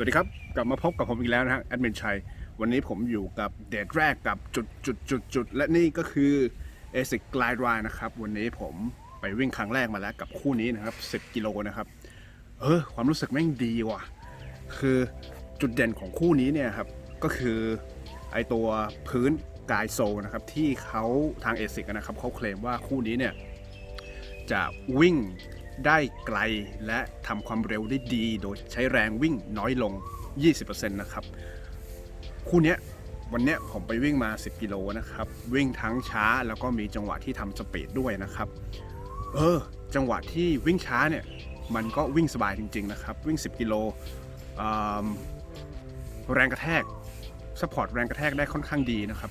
วัสดีครับ กลับมาพบกับผมอีกแล้วนะฮะแอดมินชัย วันนี้ผมอยู่กับเดทแรกกับจุดจุดจุดจุดและนี่ก็คือ ASIC Glide Ride นะครับ วันนี้ผมไปวิ่งครั้งแรกมาแล้วกับคู่นี้นะครับ 10 กิโลนะครับ เออ ความรู้สึกแม่งดีว่ะ คือจุดเด่นของคู่นี้เนี่ยครับ ก็คือไอตัวพื้นกายโซนะครับ ที่เขาทาง ASIC นะครับเขาเคลมว่าคู่นี้เนี่ยจะวิ่ง ได้ไกลและทำความเร็วได้ดี โดยใช้แรงวิ่งน้อยลง 20%นะครับ คู่นี้วันนี้ผมไปวิ่งมา 10 กิโลนะครับ วิ่งทั้งช้าแล้วก็มีจังหวะที่ทำสปีดด้วยนะครับ เออ จังหวะที่วิ่งช้าเนี่ย มันก็วิ่งสบายจริง ๆ นะครับ วิ่ง 10 กิโลแรงกระแทกสปอร์ตแรงกระแทกได้ค่อนข้างดีนะครับ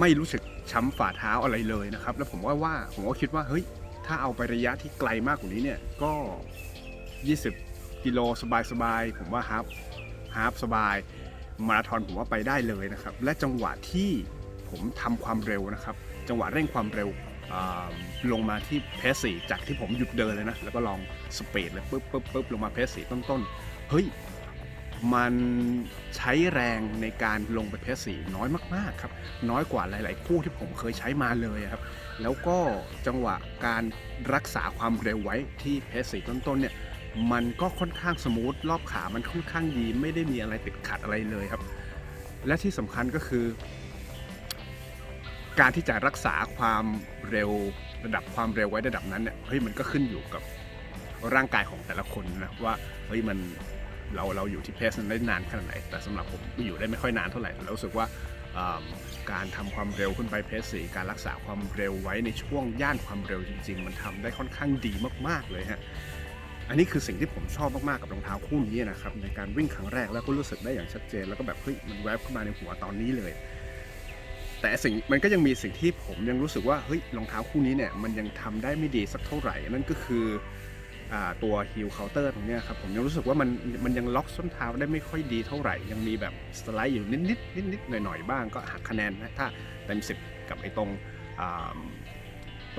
ไม่รู้สึกช้ำฝ่าเท้าอะไรเลยนะครับ แล้วผมว่าว่าผมก็คิดว่าเฮ้ย ถ้าเอาไประยะที่ไกลมากกว่านี้เนี่ยก็ 20 กิโลสบายๆผมว่าฮาฟฮาฟสบาย มาราธอนผมว่าไปได้เลยนะครับ และจังหวะที่ผมทำความเร็วนะครับ จังหวะเร่งความเร็วลงมาที่เพสสี่จากที่ผมหยุดเดินเลยนะ แล้วก็ลองสเปดเลยปุ๊บปุ๊บปุ๊บลงมาเพสสี่ต้นๆเฮ้ย มันใช้แรงในการลงไปเพสสี่น้อยมากๆครับ น้อยกว่าหลาย ๆ คู่ที่ผมเคยใช้มาเลยครับ แล้วก็จังหวะการรักษาความเร็วไว้ที่เพสสี่ต้นๆเนี่ยมันก็ค่อนข้างสมูทรอบขามันค่อนข้างดีไม่ได้มีอะไรติดขัดอะไรเลยครับ และที่สำคัญก็คือ การที่จะรักษาความเร็วระดับความเร็วไว้ระดับนั้นเนี่ยเฮ้ยมันก็ขึ้นอยู่กับร่างกายของแต่ละคนนะว่าเฮ้ยมัน เราเราอยู่ที่เพสนั้นได้นานขนาดไหน แต่สำหรับผมอยู่ได้ไม่ค่อยนานเท่าไหร่แล้วรู้สึกว่าการทำความเร็วขึ้นไปเพสสี่การรักษาความเร็วไว้ในช่วงย่านความเร็วจริง ๆ มันทำได้ค่อนข้างดีมากๆเลยฮะอันนี้คือสิ่งที่ผมชอบมาก ๆ กับรองเท้าคู่นี้นะครับ ในการวิ่งครั้งแรกแล้วก็รู้สึกได้อย่างชัดเจน แล้วก็แบบเฮ้ยมันแวบเข้ามาในหัวตอนนี้เลย แต่สิ่งมันก็ยังมีสิ่งที่ผมยังรู้สึกว่าเฮ้ยรองเท้าคู่นี้เนี่ยมันยังทำได้ไม่ดีสักเท่าไหร่นั่นก็คือ ตัวฮิลเคาน์เตอร์ตรงนี้ครับผมยังรู้สึกว่ามันมันยังล็อกส้นเท้าได้ไม่ค่อยดีเท่าไหร่ ยังมีแบบสไลด์อยู่นิดนิดนิดนิดๆหน่อยๆบ้างก็หักคะแนนนะถ้าเต็ม 10 กับไอ้ตรง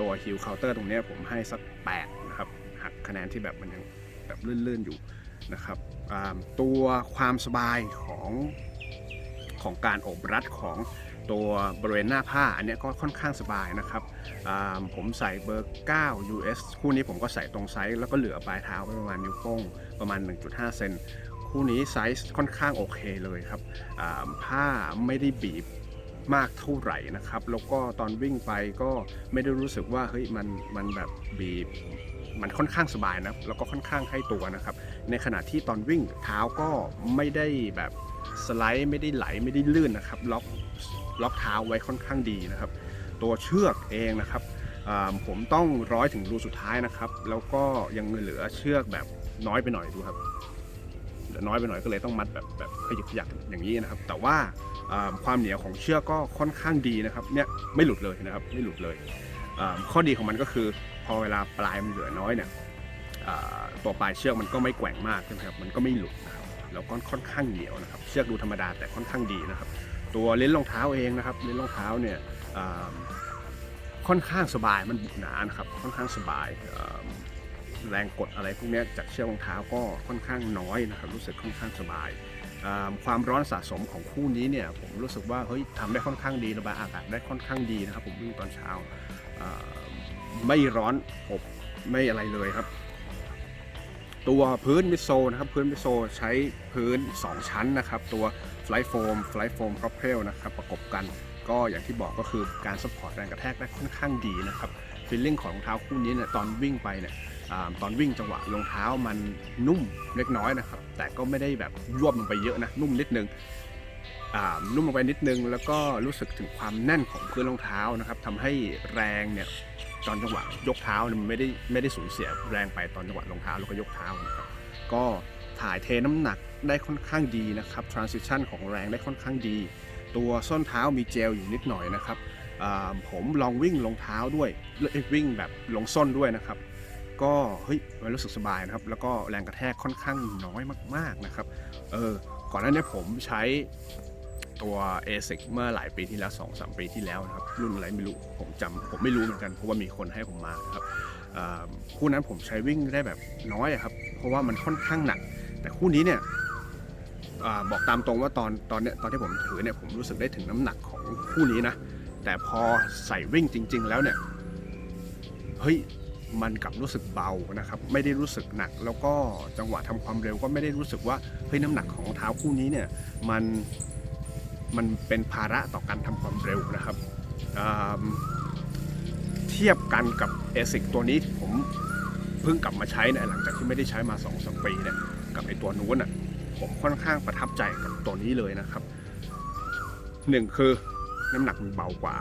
ตัวฮิลเคาน์เตอร์ตรงนี้ผมให้สัก 8 นะครับ หักคะแนนที่แบบมันยังแบบลื่นๆอยู่นะครับตัวความสบายของของการโอบรัดของ ตัวบริเวณหน้าผ้าอันนี้ก็ค่อนข้างสบายนะครับผมใส่เบอร์ 9 US คู่นี้ผมก็ใส่ตรงไซส์แล้วก็เหลือปลายเท้าไว้ประมาณนิ้วโป้งประมาณ 1.5 เซนคู่นี้ไซส์ค่อนข้างโอเคเลยครับผ้าไม่ได้บีบมากเท่าไหร่นะครับ แล้วก็ตอนวิ่งไปก็ไม่ได้รู้สึกว่าเฮ้ยมันมันแบบบีบมันค่อนข้างสบายนะแล้วก็ค่อนข้างให้ตัวนะครับ ในขณะที่ตอนวิ่งเท้าก็ไม่ได้แบบสไลด์ไม่ได้ไหลไม่ได้ลื่นนะครับ ล็อก ล็อกเท้าไว้ค่อนข้างดีนะครับ ตัวเชือกเองนะครับผมต้องร้อยถึงรูสุดท้ายนะครับ แล้วก็ยังเหลือเชือกแบบน้อยไปหน่อยดูครับเหลือน้อยไปหน่อยก็เลยต้องมัดแบบแบบขยิบขยักอย่างนี้นะครับ แต่ว่าความเหนียวของเชือกก็ค่อนข้างดีนะครับเนี่ยไม่หลุดเลยนะครับไม่หลุดเลย ข้อดีของมันก็คือพอเวลาปลายมันเหลือน้อยเนี่ยตัวปลายเชือกมันก็ไม่แกว่งมากใช่ไหมครับมันก็ไม่หลุดนะครับแล้วก็ค่อนข้างเหนียวนะครับ เชือกดูธรรมดาแต่ค่อนข้างดีนะครับ ตัวเลนส์รองเท้าเองนะครับเลนส์รองเท้าเนี่ยค่อนข้างสบายมันบุหนานะครับค่อนข้างสบายแรงกดอะไรพวกนี้จากเชือกรองเท้าก็ค่อนข้างน้อยนะครับรู้สึกค่อนข้างสบาย ความร้อนสะสมของคู่นี้เนี่ยผมรู้สึกว่าเฮ้ยทำได้ค่อนข้างดีระบายอากาศได้ค่อนข้างดีนะครับผมวิ่งตอนเช้าอ่าไม่ร้อนอบไม่อะไรเลยครับ ตัวพื้นมิโซนะครับพื้นมิโซใช้พื้น 2 ชั้นนะครับ ตัว Flight Foam Flight Foam Propel นะครับประกบกันก็อย่างที่บอกก็คือการสปอร์ตแรงกระแทกได้ค่อนข้างดีนะครับฟีลลิ่งของรองเท้าคู่นี้เนี่ยตอนวิ่งไปเนี่ยอตอนวิ่งจังหวะรองเท้ามันนุ่มเล็กน้อยนะครับ แต่ก็ไม่ได้แบบยวบลงไปเยอะนะนุ่มนิดนึงนุ่มลงไปนิดนึง แล้วก็รู้สึกถึงความแน่นของพื้นรองเท้านะครับทำให้แรงเนี่ย ตอนจังหวะยกเท้ามันไม่ได้ไม่ได้สูญเสียแรงไปตอนจังหวะรองเท้าแล้วก็ยกเท้านะครับก็ถ่ายเทน้ำหนักได้ค่อนข้างดีนะครับ transition ของแรงได้ค่อนข้างดี ตัวส้นเท้ามีเจลอยู่นิดหน่อยนะครับผมลองวิ่งลงเท้าด้วยเอ้ยวิ่งแบบลงส้นด้วยนะครับ ก็เฮ้ยมันรู้สึกสบายนะครับ แล้วก็แรงกระแทกค่อนข้างน้อยมากๆนะครับเออก่อนหน้านี้ผมใช้ ตัว ASIC เมื่อหลายปีที่แล้ว 2 3 ปีที่แล้วนะครับ รุ่นอะไรไม่รู้ผมจำผมไม่รู้เหมือนกัน เพราะว่ามีคนให้ผมมาครับคู่นั้นผมใช้วิ่งได้แบบน้อยครับ เพราะว่ามันค่อนข้างหนัก แต่คู่นี้เนี่ยอบอกตามตรงว่าตอนตอนเนี้ยตอนที่ผมถือเนี่ยผมรู้สึกได้ถึงน้ำหนักของคู่นี้นะ แต่พอใส่วิ่งจริง ๆ แล้วเนี่ยเฮ้ยมันกลับรู้สึกเบานะครับไม่ได้รู้สึกหนัก แล้วก็จังหวะทำความเร็วก็ไม่ได้รู้สึกว่าเฮ้ยน้ำหนักของเท้าคู่นี้เนี่ยมัน มันเป็นภาระต่อการทำความเร็วนะครับ เทียบกันกับ ASIC ตัวนี้ผมเพิ่งกลับมาใช้นี่ยหลังจากที่ไม่ได้ใช้มา2อสปีเนี่ยกับไอตัวนู้นอะผมค่อนข้างประทับใจกับตัวนี้เลยนะครับหนึ่งคือน้ำหนักมันเบากว่า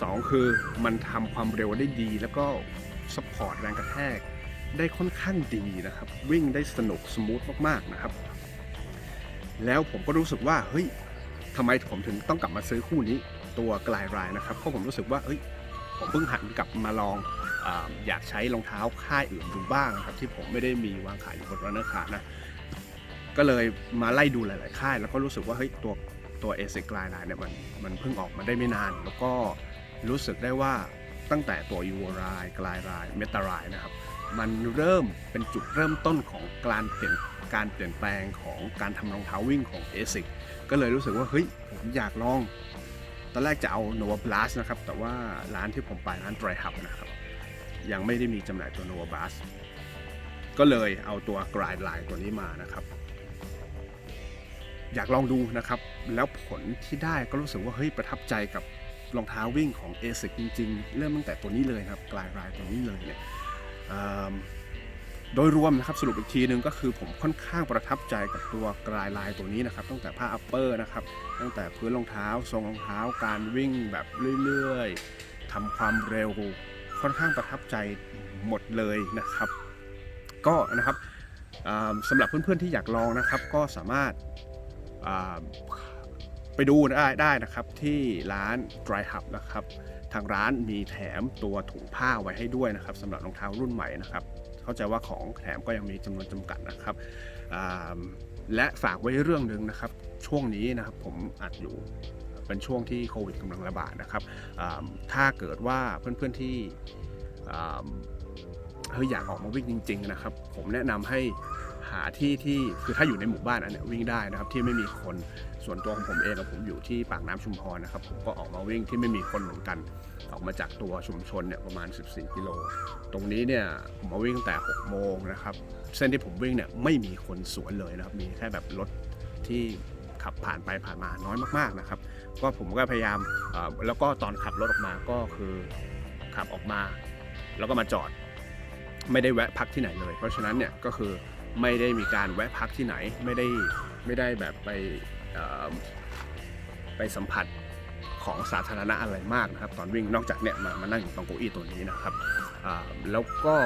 สองคือมันทำความเร็วได้ดี แล้วก็สปอร์ตแรงกระแทกได้ค่อนข้างดีนะครับ วิ่งได้สนุกสมูทมากๆนะครับ แล้วผมก็รู้สึกว่าเฮ้ย ทำไมผมถึงต้องกลับมาซื้อคู่นี้ตัวกลายรายนะครับเพราะผมรู้สึกว่าเฮ้ยผมเพิ่งหันกลับมาลองออยากใช้รองเท้าค่ายอื่นดูบ้างนะครับ ที่ผมไม่ได้มีวางขายอยู่บนรันเนอร์คานะก็เลยมาไล่ดูหลาย ๆ ค่าย แล้วก็รู้สึกว่าเฮ้ยตัวตัวเอซิกลายลายเนี่ยมันมันเพิ่งออกมาได้ไม่นาน แล้วก็รู้สึกได้ว่าตั้งแต่ตัวยูรายกลายรายเมตารายนะครับ มันเริ่มเป็นจุดเริ่มต้นของการเปลี่ยนการเปลี่ยนแปลงของการทำรองเท้าวิ่งของ ASIC ก็เลยรู้สึกว่าเฮ้ยผมอยากลอง ตอนแรกจะเอา Nova Blast นะครับ แต่ว่าร้านที่ผมไปร้าน Dry Hub นะครับ ยังไม่ได้มีจำหน่ายตัว Nova Blast ก็เลยเอาตัวกรายลายตัวนี้มานะครับ อยากลองดูนะครับ แล้วผลที่ได้ก็รู้สึกว่าเฮ้ยประทับใจกับรองเท้าวิ่งของ ASIC จริง ๆ เริ่มตั้งแต่ตัวนี้เลยครับกลายรายตัวนี้เลยเนี่ย โดยรวมนะครับสรุปอีกทีหนึ่งก็คือผมค่อนข้างประทับใจกับตัวกลายลายตัวนี้นะครับตั้งแต่ผ้าอัปเปอร์นะครับตั้งแต่พื้นรองเท้า ทรงรองเท้า การวิ่งแบบเรื่อยๆทำความเร็วค่อนข้างประทับใจหมดเลยนะครับ ก็นะครับอ่าสำหรับเพื่อนๆที่อยากลองนะครับ ก็สามารถไปดูได้ได้นะครับที่ร้าน Dry Hub นะครับางร้านมีแถมตัวถุงผ้าไว้ให้ด้วยนะครับสำหรับรองเท้ารุ่นใหม่นะครับเข้าใจว่าของแถมก็ยังมีจำนวนจำกัดนะครับและฝากไว้เรื่องหนึ่งนะครับ ช่วงนี้นะครับผมอัดอยู่เป็นช่วงที่โควิดกำลังระบาดนะครับถ้าเกิดว่าเพื่อนๆที่เฮ้ยอยากออกมาวิ่งจริง ๆ นะครับ ผมแนะนำให้หาที่ที่คือถ้าอยู่ในหมู่บ้านอันเนี้ยวิ่งได้นะครับที่ไม่มีคน ส่วนตัวของผมเองอะผมอยู่ที่ปากน้ำชุมพรนะครับ ผมก็ออกมาวิ่งที่ไม่มีคนเหมือนกัน ออกมาจากตัวชุมชนเนี่ยประมาณ 14 กิโล ตรงนี้เนี่ยผมมาวิ่งตั้งแต่ 6 โมงนะครับ เส้นที่ผมวิ่งเนี่ยไม่มีคนสวนเลยนะครับ มีแค่แบบรถที่ขับผ่านไปผ่านมาน้อยมากๆนะครับ ก็ผมก็พยายามแล้วก็ตอนขับรถออกมาก็คือขับออกมา แล้วก็มาจอด ไม่ได้แวะพักที่ไหนเลย เพราะฉะนั้นเนี่ยก็คือไม่ได้มีการแวะพักที่ไหนไม่ได้ไม่ได้แบบไป ไปสัมผัสของสาธารณะอะไรมากนะครับ ตอนวิ่งนอกจากเนี่ยมามานั่งอยู่ตรงเก้าอี้ตัวนี้นะครับแล้วก็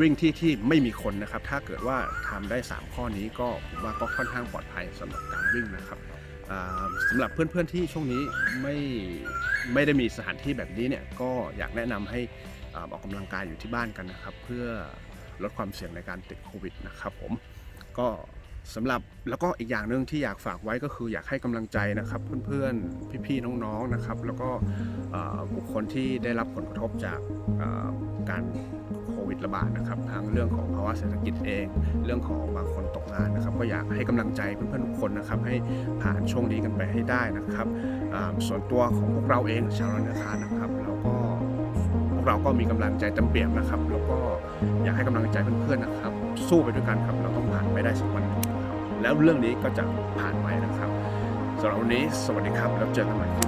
วิ่งที่ที่ไม่มีคนนะครับ ถ้าเกิดว่าทำได้ 3 ข้อนี้ก็ผมว่าก็ค่อนข้างปลอดภัยสำหรับการวิ่งนะครับอ่าสำหรับเพื่อนๆที่ช่วงนี้ไม่ไม่ได้มีสถานที่แบบนี้เนี่ยก็อยากแนะนำให้อออกกำลังกายอยู่ที่บ้านกันนะครับ เพื่อลดความเสี่ยงในการติดโควิดนะครับผมก็ สำหรับแล้วก็อีกอย่างหนึ่งที่อยากฝากไว้ก็คืออยากให้กำลังใจนะครับ เพื่อนๆ พี่ๆ น้องๆ นะครับ แล้วก็บุคคลที่ได้รับผลกระทบจากการโควิดระบาดนะครับทั้งเรื่องของภาวะเศรษฐกิจเอง เรื่องของบางคนตกงานนะครับ ก็อยากให้กำลังใจเพื่อนๆทุกคนนะครับ ให้ผ่านช่วงนี้กันไปให้ได้นะครับส่วนตัวของพวกเราเองชาวรันคานะครับแล้วก็พวกเราก็มีกำลังใจเต็มเปี่ยมนะครับ แล้วก็อยากให้กำลังใจเพื่อนๆนะครับ สู้ไปด้วยกันครับเราต้องผ่านไปได้สักวันนึง แล้วเรื่องนี้ก็จะผ่านไปนะครับสำหรับวันนี้สวัสดีครับ แล้วเจอกันใหม่